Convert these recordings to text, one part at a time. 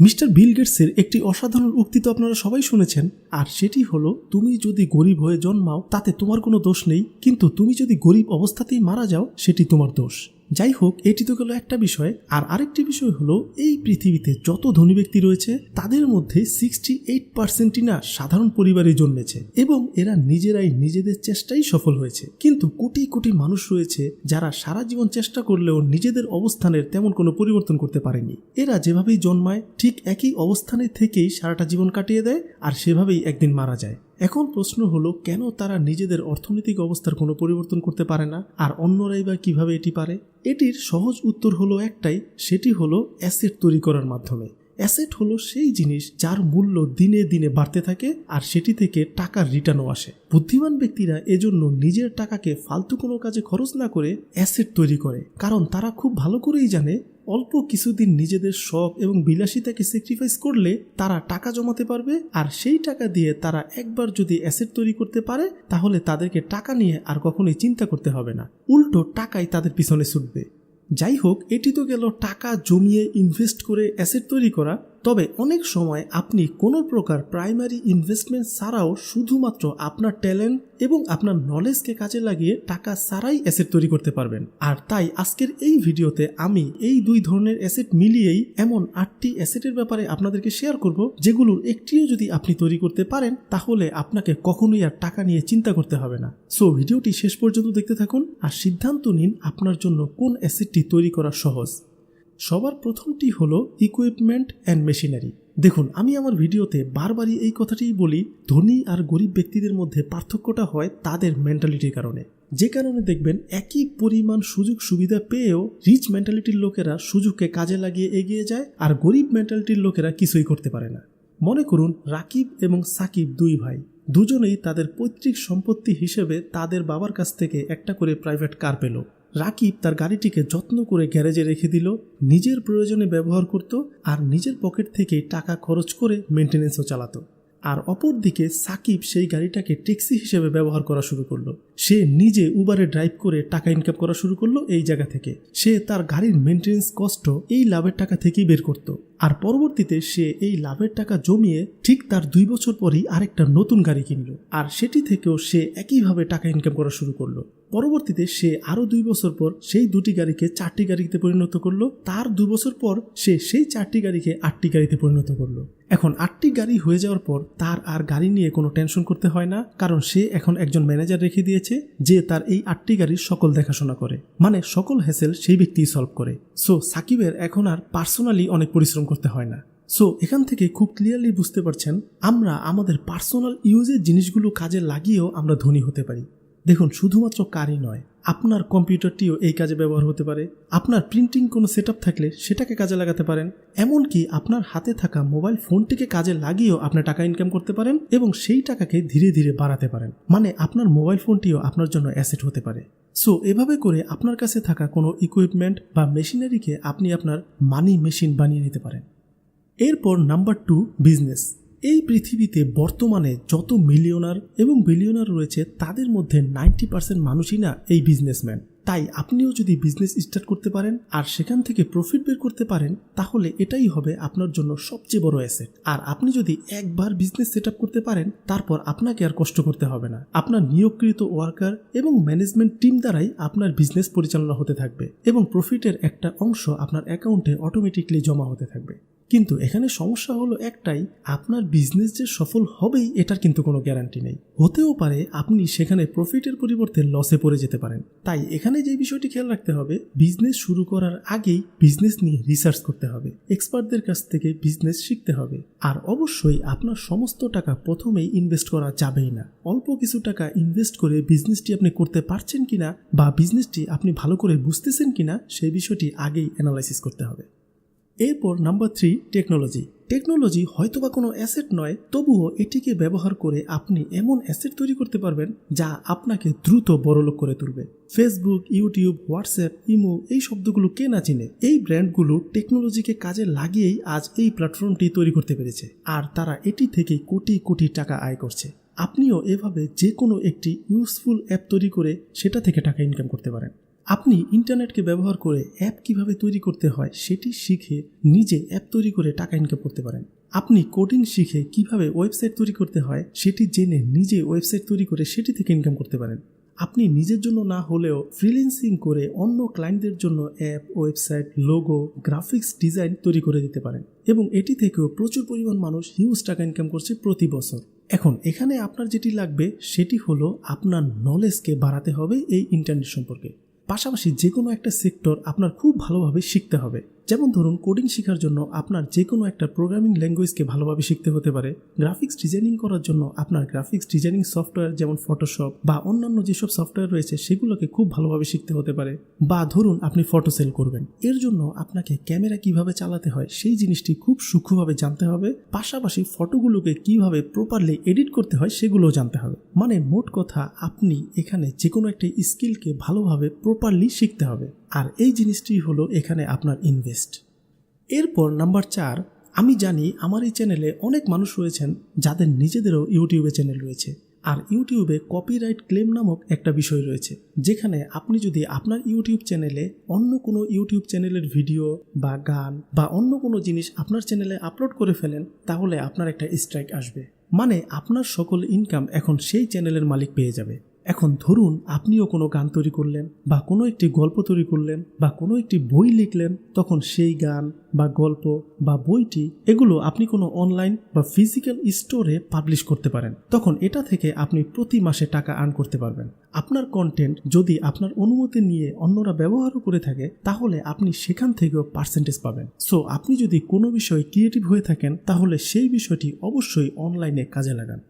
Mister বিল গেটসের একটি অসাধারণ উক্তি তো আপনারা সবাই শুনেছেন, আর সেটি হলো, তুমি যদি গরিব হয়ে জন্মাও, তাতে তোমার কোনো দোষ নেই, কিন্তু তুমি যদি গরিব অবস্থাতেই মারা যাও, সেটি তোমার দোষ। যাই হোক এটি তো গেল একটা বিষয়। আর আরেকটি বিষয় হলো, এই পৃথিবীতে যত ধনী ব্যক্তি রয়েছে, তাদের মধ্যে সিক্সটি এইট পার্সেন্টই না সাধারণ পরিবারে জন্মেছে এবং এরা নিজেরাই নিজেদের চেষ্টাই সফল হয়েছে। কিন্তু কোটি কোটি মানুষ রয়েছে যারা সারা জীবন চেষ্টা করলেও নিজেদের অবস্থানের তেমন কোনো পরিবর্তন করতে পারেনি। এরা যেভাবেই জন্মায়, ঠিক একই অবস্থানে থেকেই সারাটা জীবন কাটিয়ে দেয় আর সেভাবেই একদিন মারা যায়। এখন প্রশ্ন হলো, কেন তারা নিজেদের অর্থনৈতিক অবস্থার কোনো পরিবর্তন করতে পারে না? আর অন্যরাই বা কীভাবে এটি পারে? এটির সহজ উত্তর হলো একটাই, সেটি হলো অ্যাসেট তৈরি করার মাধ্যমে। অ্যাসেট হলো সেই জিনিস যার মূল্য দিনে দিনে বাড়তে থাকে আর সেটি থেকে টাকার রিটার্নও আসে। বুদ্ধিমান ব্যক্তিরা এজন্য নিজের টাকাকে ফালতু কোনো কাজে খরচ না করে অ্যাসেট তৈরি করে, কারণ তারা খুব ভালো করেই জানে অল্প কিছুদিন নিজেদের শখ এবং বিলাসিতাকে স্যাক্রিফাইস করলে তারা টাকা জমাতে পারবে, আর সেই টাকা দিয়ে তারা একবার যদি অ্যাসেট তৈরি করতে পারে, তাহলে তাদেরকে টাকা নিয়ে আর কখনোই চিন্তা করতে হবে না। উল্টো টাকাই তাদের পিছনে ছুটবে। যাই হোক, এটি তো গেল টাকা জমিয়ে ইনভেস্ট করে অ্যাসেট তৈরি করা। তবে অনেক সময় আপনি কোনো প্রকার প্রাইমারি ইনভেস্টমেন্ট ছাড়াও শুধুমাত্র আপনার ট্যালেন্ট এবং আপনার নলেজকে কাজে লাগিয়ে টাকা ছাড়াই অ্যাসেট তৈরি করতে পারবেন। আর তাই আজকের এই ভিডিওতে আমি এই দুই ধরনের অ্যাসেট মিলিয়েই এমন আটটি অ্যাসেটের ব্যাপারে আপনাদেরকে শেয়ার করব, যেগুলোর একটিও যদি আপনি তৈরি করতে পারেন, তাহলে আপনাকে কখনোই আর টাকা নিয়ে চিন্তা করতে হবে না। সো ভিডিওটি শেষ পর্যন্ত দেখতে থাকুন আর সিদ্ধান্ত নিন আপনার জন্য কোন অ্যাসেটটি তৈরি করা সহজ। সবার প্রথমটি হলো ইকুইপমেন্ট অ্যান্ড মেশিনারি দেখুন, আমি আমার ভিডিওতে বারবারই এই কথাটিই বলি, ধনী আর গরিব ব্যক্তিদের মধ্যে পার্থক্যটা হয় তাদের মেন্টালিটির কারণে। যে কারণে দেখবেন, একই পরিমাণ সুযোগ সুবিধা পেয়েও রিচ মেন্টালিটির লোকেরা সুযোগকে কাজে লাগিয়ে এগিয়ে যায় আর গরিব মেন্টালিটির লোকেরা কিছুই করতে পারে না। মনে করুন, রাকিব এবং সাকিব দুই ভাই। দুজনেই তাদের পৈতৃক সম্পত্তি হিসেবে তাদের বাবার কাছ থেকে একটা করে প্রাইভেট কার পেল। রাকিব তার গাড়িটিকে যত্ন করে গ্যারেজে রেখে দিল, নিজের প্রয়োজনে ব্যবহার করত আর নিজের পকেট থেকেই টাকা খরচ করে মেনটেনেন্সও চালাতো। আর অপরদিকে সাকিব সেই গাড়িটাকে ট্যাক্সি হিসেবে ব্যবহার করা শুরু করল। সে নিজে উবারে ড্রাইভ করে টাকা ইনকাম করা শুরু করল এই জায়গা থেকে। সে তার গাড়ির মেনটেন্স কষ্ট এই লাভের টাকা থেকেই বের করত। আর পরবর্তীতে সে এই লাভের টাকা জমিয়ে ঠিক তার দুই বছর পরই আরেকটা নতুন গাড়ি কিনল। আর সেটি থেকেও সে একইভাবে টাকা ইনকাম করা শুরু করল। পরবর্তীতে সে আরও দুই বছর পর সেই দুটি গাড়িকে চারটি গাড়িতে পরিণত করল। তার দু বছর পর সে সেই চারটি গাড়িকে আটটি গাড়িতে পরিণত করল। এখন আটটি গাড়ি হয়ে যাওয়ার পর তার আর গাড়ি নিয়ে কোনো টেনশন করতে হয় না, কারণ সে এখন একজন ম্যানেজার রেখে দিয়েছে যে তার এই আটটি গাড়ির সকল দেখাশোনা করে। মানে সকল হ্যাসেল সেই ব্যক্তিই সলভ করে। সো সাকিবের এখন আর পার্সোনালি অনেক পরিশ্রম করতে হয় না। সো এখান থেকে খুব ক্লিয়ারলি বুঝতে পারছেন, আমরা আমাদের পার্সোনাল ইউজের জিনিসগুলো কাজে লাগিয়েও আমরা ধনী হতে পারি। দেখুন, শুধুমাত্র কারই নয়, আপনার কম্পিউটারটিও এই কাজে ব্যবহার হতে পারে। আপনার প্রিন্টিং কোনো সেট থাকলে সেটাকে কাজে লাগাতে পারেন, এমনকি আপনার হাতে থাকা মোবাইল ফোনটিকে কাজে লাগিয়েও আপনি টাকা ইনকাম করতে পারেন এবং সেই টাকাকে ধীরে ধীরে বাড়াতে পারেন। মানে আপনার মোবাইল ফোনটিও আপনার জন্য অ্যাসেট হতে পারে। সো এভাবে করে আপনার কাছে থাকা কোনো ইকুইপমেন্ট বা মেশিনারিকে আপনি আপনার মানি মেশিন বানিয়ে নিতে পারেন। এরপর নাম্বার টু বিজনেস এই পৃথিবীতে বর্তমানে যত মিলিয়নার এবং বিলিয়নার রয়েছে, তাদের মধ্যে নাইনটি পার্সেন্ট মানুষই না এই বিজনেসম্যান তাই আপনিও যদি বিজনেস স্টার্ট করতে পারেন আর সেখান থেকে প্রফিট বের করতে পারেন, তাহলে এটাই হবে আপনার জন্য সবচেয়ে বড় অ্যাসেট আর আপনি যদি একবার বিজনেস সেট করতে পারেন, তারপর আপনাকে আর কষ্ট করতে হবে না। আপনার নিয়োগকৃত ওয়ার্কার এবং ম্যানেজমেন্ট টিম দ্বারাই আপনার বিজনেস পরিচালনা হতে থাকবে এবং প্রফিটের একটা অংশ আপনার অ্যাকাউন্টে অটোমেটিকলি জমা হতে থাকবে। কিন্তু এখানে সমস্যা হলো একটাই, আপনার বিজনেস যে সফল হবেই, এটার কিন্তু কোনো গ্যারান্টি নেই। হতেও পারে আপনি সেখানে প্রফিটের পরিবর্তে লসে পড়ে যেতে পারেন। তাই এখানে যে বিষয়টি খেয়াল রাখতে হবে বিজনেস শুরু করার আগেই বিজনেস নিয়ে রিসার্চ করতে হবে। এক্সপার্টদের কাছ থেকে বিজনেস শিখতে হবে। আর অবশ্যই আপনার সমস্ত টাকা প্রথমেই ইনভেস্ট করা যাবেই না। অল্প কিছু টাকা ইনভেস্ট করে বিজনেসটি আপনি করতে পারছেন কিনা, বা বিজনেসটি আপনি ভালো করে বুঝতেছেন কিনা, সেই বিষয়টি আগেই অ্যানালাইসিস করতে হবে। এরপর নাম্বার থ্রি টেকনোলজি টেকনোলজি হয়তোবা কোনো অ্যাসেট নয়, তবুও এটিকে ব্যবহার করে আপনি এমন অ্যাসেট তৈরি করতে পারবেন যা আপনাকে দ্রুত বড়লোক করে তুলবে। ফেসবুক ইউটিউব হোয়াটসঅ্যাপ ইমো এই শব্দগুলো কে না চিনে? এই ব্র্যান্ডগুলো টেকনোলজিকে কাজে লাগিয়েই আজ এই প্ল্যাটফর্মটি তৈরি করতে পেরেছে, আর তারা এটি থেকে কোটি কোটি টাকা আয় করছে। আপনিও এভাবে যে কোনো একটি ইউজফুল অ্যাপ তৈরি করে সেটা থেকে টাকা ইনকাম করতে পারেন। আপনি ইন্টারনেটকে ব্যবহার করে অ্যাপ কীভাবে তৈরি করতে হয় সেটি শিখে নিজে অ্যাপ তৈরি করে টাকা ইনকাম করতে পারেন। আপনি কোডিং শিখে কীভাবে ওয়েবসাইট তৈরি করতে হয় সেটি জেনে নিজে ওয়েবসাইট তৈরি করে সেটি থেকে ইনকাম করতে পারেন। আপনি নিজের জন্য না হলেও ফ্রিল্যান্সিং করে অন্য ক্লায়েন্টদের জন্য app website logo graphics design তৈরি করে দিতে পারেন এবং এটি থেকেও প্রচুর পরিমাণ মানুষ হিউজ টাকা ইনকাম করছে প্রতি বছর। এখন এখানে আপনার যেটি লাগবে সেটি হলো আপনার নলেজকে বাড়াতে হবে এই ইন্টারনেট সম্পর্কে। পাশাপাশি যে কোনো একটা সেক্টর আপনার খুব ভালোভাবে শিখতে হবে। যেমন ধরুন কোডিং শেখার জন্য আপনার যে কোনো একটা প্রোগ্রামিং ল্যাঙ্গুয়েজকে ভালোভাবে শিখতে হতে পারে গ্রাফিক্স ডিজাইনিং করার জন্য আপনার গ্রাফিক্স ডিজাইনিং সফটওয়্যার যেমন ফটোশপ বা অন্যান্য যেসব সফটওয়্যার রয়েছে সেগুলোকে খুব ভালোভাবে শিখতে হতে পারে। বা ধরুন আপনি ফটো সেল করবেন। এর জন্য আপনাকে ক্যামেরা কীভাবে চালাতে হয় সেই জিনিসটি খুব সূক্ষ্মভাবে জানতে হবে। পাশাপাশি ফটোগুলোকে কীভাবে প্রপারলি এডিট করতে হয় সেগুলোও জানতে হবে। মানে মোট কথা আপনি এখানে যে কোনো একটা স্কিলকে ভালোভাবে প্রপারলি শিখতে হবে। আর এই জিনিসটি হলো এখানে আপনার ইনভেস্ট এরপর নাম্বার চার, আমি জানি আমার এই চ্যানেলে অনেক মানুষ রয়েছেন যাদের নিজেদেরও ইউটিউবে চ্যানেল রয়েছে। আর ইউটিউবে কপিরাইট ক্লেম নামক একটা বিষয় রয়েছে, যেখানে আপনি যদি আপনার ইউটিউব চ্যানেলে অন্য কোনো ইউটিউব চ্যানেলের ভিডিও বা গান বা অন্য কোনো জিনিস আপনার চ্যানেলে আপলোড করে ফেলেন, তাহলে আপনার একটা স্ট্রাইক আসবে। মানে আপনার সকল ইনকাম এখন সেই চ্যানেলের মালিক পেয়ে যাবে। এখন ধরুন আপনিও কোনো গান তৈরি করলেন, বা কোনো একটি গল্প তৈরি করলেন, বা কোনো একটি বই লিখলেন, তখন সেই গান, বা গল্প, বা বইটি, এগুলো আপনি কোনো অনলাইন বা ফিজিক্যাল স্টোরে পাবলিশ করতে পারেন। তখন এটা থেকে আপনি প্রতি মাসে টাকা আর্ন করতে পারবেন। আপনার কন্টেন্ট যদি আপনার অনুমতি নিয়ে অন্যরা ব্যবহারও করে থাকে, তাহলে আপনি সেখান থেকেও পার্সেন্টেজ পাবেন। সো আপনি যদি কোনো বিষয়ে ক্রিয়েটিভ হয়ে থাকেন, তাহলে সেই বিষয়টি অবশ্যই অনলাইনে কাজে লাগান।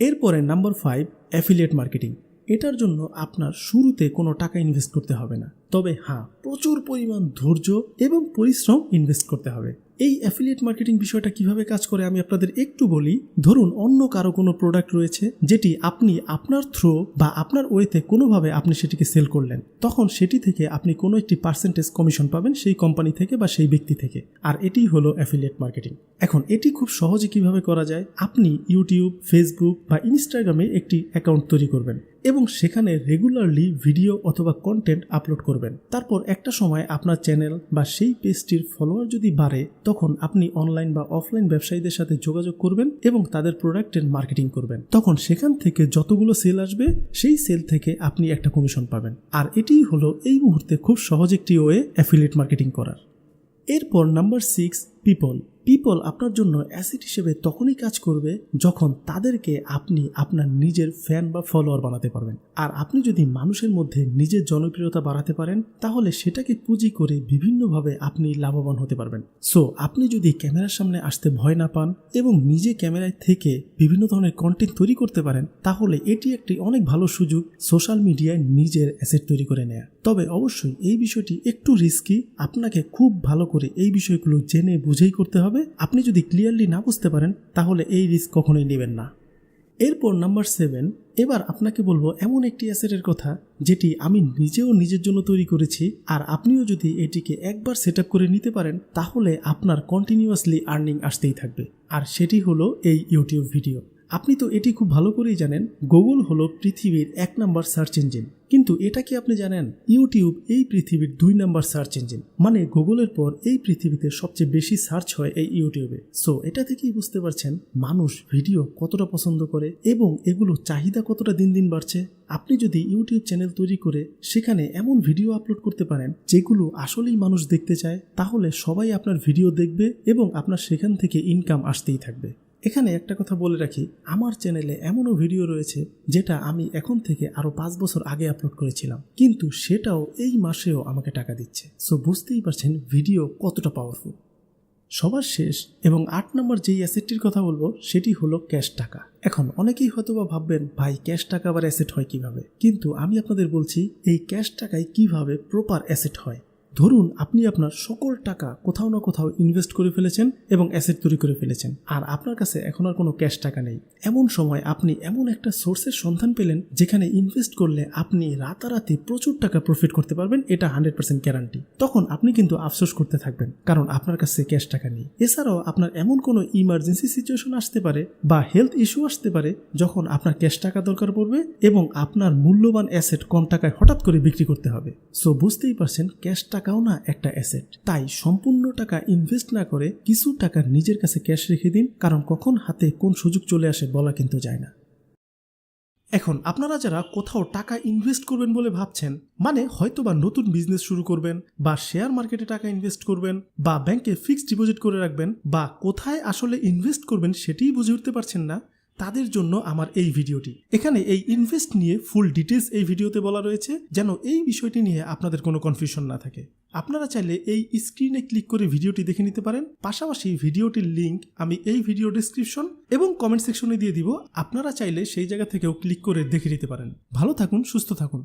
এরপরে নাম্বার ফাইভ অ্যাফিলিয়েট মার্কেটিং এটার জন্য আপনার শুরুতে কোনো টাকা ইনভেস্ট করতে হবে না। তবে হ্যাঁ প্রচুর পরিমাণ ধৈর্য এবং পরিশ্রম ইনভেস্ট করতে হবে। এই অ্যাফিলিয়েট মার্কেটিং বিষয়টা কীভাবে কাজ করে আমি আপনাদের একটু বলি। ধরুন, অন্য কারও কোনো প্রোডাক্ট রয়েছে যেটি আপনি আপনার থ্রো বা আপনার ওয়েতে কোনোভাবে আপনি সেটিকে সেল করলেন। তখন সেটি থেকে আপনি কোনো একটি পার্সেন্টেজ কমিশন পাবেন সেই কোম্পানি থেকে বা সেই ব্যক্তি থেকে। আর এটি হলো অ্যাফিলিয়েট মার্কেটিং এখন, এটি খুব সহজে কীভাবে করা যায়? আপনি ইউটিউব ফেসবুক বা ইনস্টাগ্রামে একটি অ্যাকাউন্ট তৈরি করবেন। এবং সেখানে রেগুলারলি ভিডিও অথবা কন্টেন্ট আপলোড করবেন। তারপর একটা সময় আপনার চ্যানেল বা সেই পেজটির ফলোয়ার যদি বাড়ে, তখন আপনি অনলাইন বা অফলাইন ব্যবসায়ীদের সাথে যোগাযোগ করবেন এবং তাদের প্রোডাক্টের মার্কেটিং করবেন। তখন সেখান থেকে যতগুলো সেল আসবে, সেই সেল থেকে আপনি একটা কমিশন পাবেন। আর এটিই হলো এই মুহূর্তে খুব সহজ একটি ওয়ে অ্যাফিলিয়েট মার্কেটিং করার। এরপর নাম্বার সিক্স পিপল পিপল আপনার জন্য অ্যাসিড হিসেবে তখনই কাজ করবে যখন তাদেরকে আপনি আপনার নিজের ফ্যান বা ফলোয়ার বানাতে পারবেন। আর আপনি যদি মানুষের মধ্যে নিজের জনপ্রিয়তা বাড়াতে পারেন, তাহলে সেটাকে পুঁজি করে বিভিন্নভাবে আপনি লাভবান হতে পারবেন। সো আপনি যদি ক্যামেরার সামনে আসতে ভয় না পান এবং নিজে ক্যামেরায় থেকে বিভিন্ন ধরনের কন্টেন্ট তৈরি করতে পারেন, তাহলে এটি একটি অনেক ভালো সুযোগ সোশ্যাল মিডিয়ায় নিজের অ্যাসেট তৈরি করে নেয়া। তবে অবশ্যই এই বিষয়টি একটু রিস্কি আপনাকে খুব ভালো করে এই বিষয়গুলো জেনে বুঝেই করতে হবে। আপনি যদি ক্লিয়ারলি না বুঝতে পারেন, তাহলে এই রিস্ক কখনোই নেবেন না। এরপর নাম্বার সেভেন এবার আপনাকে বলব এমন একটি অ্যাসেটের কথা, যেটি আমি নিজেও নিজের জন্য তৈরি করেছি, আর আপনিও যদি এটিকে একবার সেট করে নিতে পারেন, তাহলে আপনার কন্টিনিউয়াসলি আর্নিং আসতেই থাকবে। আর সেটি হলো এই ইউটিউব ভিডিও আপনি তো এটি খুব ভালো করেই জানেন গুগল হলো পৃথিবীর এক নাম্বার সার্চ ইঞ্জিন কিন্তু এটা কি আপনি জানেন? ইউটিউব এই পৃথিবীর দুই নাম্বার সার্চ ইঞ্জিন মানে গুগলের পর এই পৃথিবীতে সবচেয়ে বেশি সার্চ হয় এই ইউটিউবে সো এটা থেকেই বুঝতে পারছেন মানুষ ভিডিও কতটা পছন্দ করে এবং এগুলো চাহিদা কতটা দিন দিন বাড়ছে। আপনি যদি ইউটিউব চ্যানেল তৈরি করে সেখানে এমন ভিডিও আপলোড করতে পারেন, যেগুলো আসলেই মানুষ দেখতে চায়, তাহলে সবাই আপনার ভিডিও দেখবে এবং আপনার সেখান থেকে ইনকাম আসতেই থাকবে। এখানে একটা কথা বলে রাখি, আমার চ্যানেলে এমনও ভিডিও রয়েছে যেটা আমি এখন থেকে আরও পাঁচ বছর আগে আপলোড করেছিলাম। কিন্তু সেটাও এই মাসেও আমাকে টাকা দিচ্ছে। সো বুঝতেই পারছেন ভিডিও কতটা পাওয়ারফুল সবার শেষ এবং আট নম্বর যেই অ্যাসেটটির কথা বলব, সেটি হলো ক্যাশ টাকা। এখন অনেকেই হয়তো বা ভাববেন, ভাই ক্যাশ টাকা আবার অ্যাসেট হয় কীভাবে? কিন্তু আমি আপনাদের বলছি, এই ক্যাশ টাকায় কীভাবে প্রপার অ্যাসেট হয়? ধরুন আপনি আপনার সকল টাকা কোথাও না কোথাও ইনভেস্ট করে ফেলেছেন এবং অ্যাসেট তৈরি করে ফেলেছেন। আর আপনার কাছে এখন আর কোনো ক্যাশ টাকা নেই। এমন সময় আপনি এমন একটা সোর্সের সন্ধান পেলেন যেখানে ইনভেস্ট করলে আপনি রাতারাতি প্রচুর টাকা প্রফিট করতে পারবেন, এটা হান্ড্রেড পার্সেন্ট গ্যারান্টি তখন আপনি কিন্তু আফসোস করতে থাকবেন, কারণ আপনার কাছে ক্যাশ টাকা নেই। এছাড়াও আপনার এমন কোনো ইমার্জেন্সি সিচুয়েশন আসতে পারে বা হেলথ ইস্যু আসতে পারে যখন আপনার ক্যাশ টাকা দরকার পড়বে এবং আপনার মূল্যবান অ্যাসেট কম টাকায় হঠাৎ করে বিক্রি করতে হবে। সো বুঝতেই পারছেন ক্যাশ টাকাও না একটা অ্যাসেট তাই সম্পূর্ণ টাকা ইনভেস্ট না করে কিছু টাকা নিজের কাছে ক্যাশ রেখে দিন, কারণ কখন হাতে কোন সুযোগ চলে আসে বলা কিন্তু যায় না। এখন আপনারা যারা কোথাও টাকা ইনভেস্ট করবেন বলে ভাবছেন মানে হয়তো বা নতুন বিজনেস শুরু করবেন বা শেয়ার মার্কেটে টাকা ইনভেস্ট করবেন বা ব্যাংকে ফিক্সড ডিপোজিট করে রাখবেন বা কোথায় আসলে ইনভেস্ট করবেন সেটিই বুঝে উঠতে পারছেন না তাদের জন্য আমার এই ভিডিওটি। এখানে এই ইনভেস্ট নিয়ে ফুল ডিটেলস এই ভিডিওতে বলা রয়েছে, যেন এই বিষয়টি নিয়ে আপনাদের কোনো কনফিউশন না থাকে। আপনারা চাইলে এই স্ক্রিনে ক্লিক করে ভিডিওটি দেখে নিতে পারেন। পাশাপাশি ভিডিওটির লিঙ্ক আমি এই ভিডিও ডিসক্রিপশন এবং কমেন্ট সেকশনে দিয়ে দিব। আপনারা চাইলে সেই জায়গা থেকেও ক্লিক করে দেখে নিতে পারেন। ভালো থাকুন, সুস্থ থাকুন।